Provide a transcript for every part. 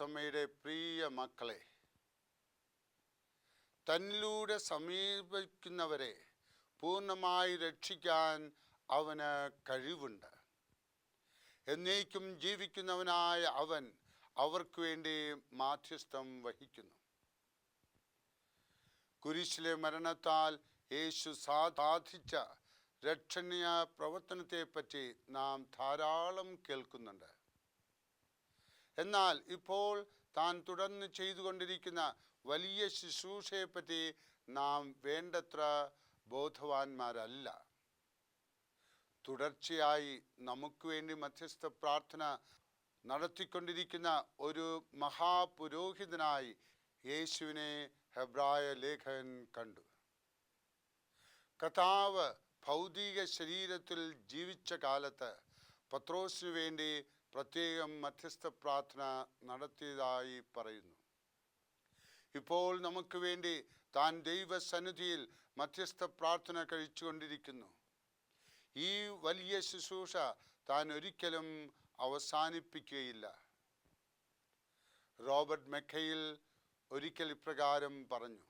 അമ്മയുടെ പ്രിയ മക്കളെ തന്നിലൂടെ സമീപിക്കുന്നവരെ പൂർണമായി രക്ഷിക്കാൻ അവന് കഴിവുണ്ട്. എന്നേക്കും ജീവിക്കുന്നവനായ അവൻ അവർക്ക് വേണ്ടി മാധ്യസ്ഥം വഹിക്കുന്നു. കുരിശിലെ മരണത്താൽ യേശു സാധിച്ച രക്ഷണീയ പ്രവർത്തനത്തെപ്പറ്റി നാം ധാരാളം കേൾക്കുന്നുണ്ട്. എന്നാൽ ഇപ്പോൾ താൻ തുടർന്ന് ചെയ്തുകൊണ്ടിരിക്കുന്ന വലിയ ശുശ്രൂഷയെപ്പറ്റി നാം വേണ്ടത്ര ബോധവാന്മാരല്ല. തുടർച്ചയായി നമുക്ക് വേണ്ടി മധ്യസ്ഥ പ്രാർത്ഥന നടത്തിക്കൊണ്ടിരിക്കുന്ന ഒരു മഹാപുരോഹിതനായി യേശുവിനെ ഹെബ്രായ ലേഖകൻ കണ്ടു. കഥാവ് ഭൗതിക ശരീരത്തിൽ ജീവിച്ച കാലത്ത് പത്രോസിനു വേണ്ടി പ്രത്യേകം മധ്യസ്ഥ പ്രാർത്ഥന നടത്തിയതായി പറയുന്നു. ഇപ്പോൾ നമുക്ക് വേണ്ടി താൻ ദൈവസന്നിധിയിൽ മധ്യസ്ഥ പ്രാർത്ഥന കഴിച്ചുകൊണ്ടിരിക്കുന്നു. ഈ വലിയ ശുശ്രൂഷ താൻ ഒരിക്കലും അവസാനിപ്പിക്കുകയില്ല. റോബർട്ട് മെക്കയിൽ ഒരിക്കൽ ഇപ്രകാരം പറഞ്ഞു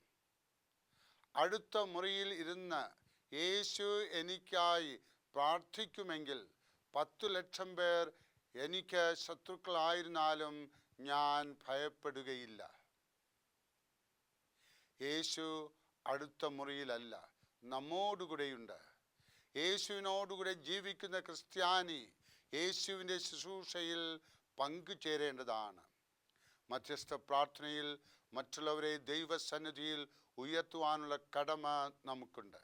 അടുത്ത മുറിയിൽ ഇരുന്ന് യേശു എനിക്കായി പ്രാർത്ഥിക്കുമെങ്കിൽ പത്തു ലക്ഷം പേർ എനിക്ക് ശത്രുക്കളായിരുന്നാലും ഞാൻ ഭയപ്പെടുകയില്ല. യേശു അടുത്ത മുറിയിലല്ല നമ്മോടുകൂടെയുണ്ട്. യേശുവിനോടുകൂടെ ജീവിക്കുന്ന ക്രിസ്ത്യാനി യേശുവിന്റെ ശുശ്രൂഷയിൽ പങ്കുചേരേണ്ടതാണ്. മധ്യസ്ഥ പ്രാർത്ഥനയിൽ മറ്റുള്ളവരെ ദൈവസന്നിധിയിൽ ഉയർത്തുവാനുള്ള കടമ നമുക്കുണ്ട്.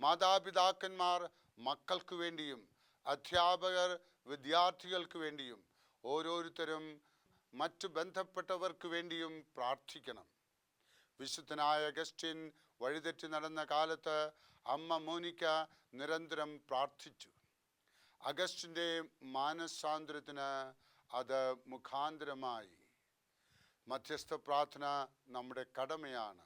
മാതാപിതാക്കന്മാർ മക്കൾക്ക് വേണ്ടിയും അധ്യാപകർ വിദ്യാർത്ഥികൾക്ക് വേണ്ടിയും ഓരോരുത്തരും മറ്റു ബന്ധപ്പെട്ടവർക്ക് വേണ്ടിയും പ്രാർത്ഥിക്കണം. വിശുദ്ധനായ അഗസ്റ്റിൻ വഴിതെറ്റി നടന്ന കാലത്ത് അമ്മ മോനിക്ക നിരന്തരം പ്രാർത്ഥിച്ചു. അഗസ്റ്റിന്റെ മാനസാന്തരത്തിന് അത് മുഖാന്തരമായി. മധ്യസ്ഥ പ്രാർത്ഥന നമ്മുടെ കടമയാണ്.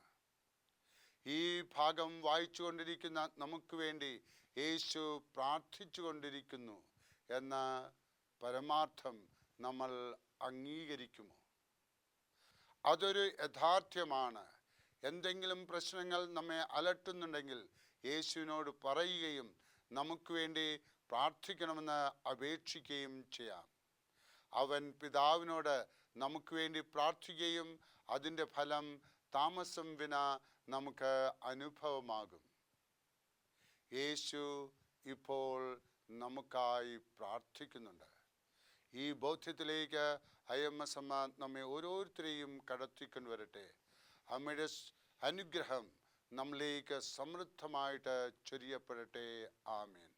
ഈ ഭാഗം വായിച്ചു കൊണ്ടിരിക്കുന്ന നമുക്ക് വേണ്ടി യേശു പ്രാർത്ഥിച്ചു കൊണ്ടിരിക്കുന്നു എന്ന പരമാർത്ഥം നമ്മൾ അംഗീകരിക്കുമോ? അതൊരു യഥാർത്ഥ്യമാണ്. എന്തെങ്കിലും പ്രശ്നങ്ങൾ നമ്മെ അലട്ടുന്നുണ്ടെങ്കിൽ യേശുവിനോട് പറയുകയും നമുക്ക് വേണ്ടി പ്രാർത്ഥിക്കണമെന്ന് അപേക്ഷിക്കുകയും ചെയ്യാം. അവൻ പിതാവിനോട് നമുക്ക് വേണ്ടി പ്രാർത്ഥിക്കുകയും അതിന്റെ ഫലം താമസം വിന നമുക്ക് അനുഭവമാകും. യേശു ഇപ്പോൾ നമുക്കായി പ്രാർത്ഥിക്കുന്നുണ്ട്. ഈ ബോധ്യത്തിലേക്ക് അയ്യമ്മസമ്മ നമ്മെ ഓരോരുത്തരെയും കടത്തിക്കൊണ്ടുവരട്ടെ അമ്മയുടെ അനുഗ്രഹം നമ്മിലേക്ക് സമൃദ്ധമായിട്ട് ചൊരിയപ്പെടട്ടെ. ആമേൻ.